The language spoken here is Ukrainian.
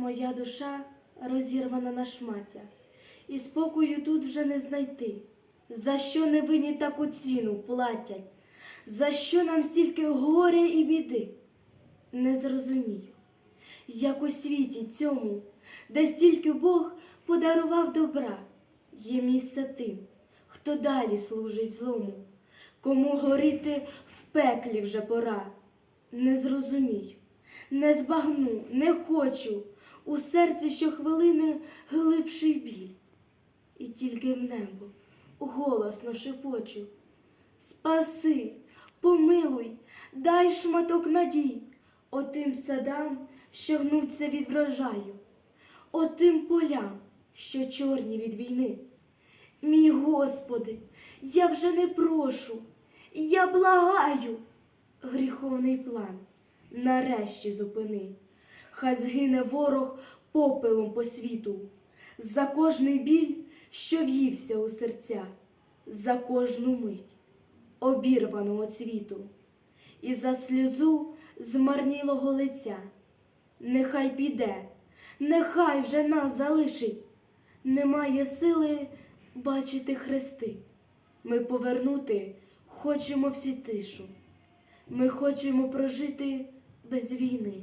Моя душа розірвана на шмаття, і спокою тут вже не знайти. За що невинні таку ціну платять? За що нам стільки горя і біди? Не зрозумію, як у світі цьому, де стільки Бог подарував добра, є місце тим, хто далі служить злому, кому горіти в пеклі вже пора. Не зрозумію, не збагну, не хочу у серці щохвилини глибший біль. І тільки в небо голосно шепочу. Спаси, помилуй, дай шматок надій отим садам, що гнуться від врожаю, отим полям, що чорні від війни. Мій Господи, я вже не прошу, я благаю, гріховний план нарешті зупини. Хай згине ворог попелом по світу, за кожний біль, що в'ївся у серця, за кожну мить обірваного цвіту, і за сльозу змарнілого лиця. Нехай піде, нехай вже нас залишить, немає сили бачити хрести. Ми повернути хочемо всі тишу. Ми хочемо прожити без війни.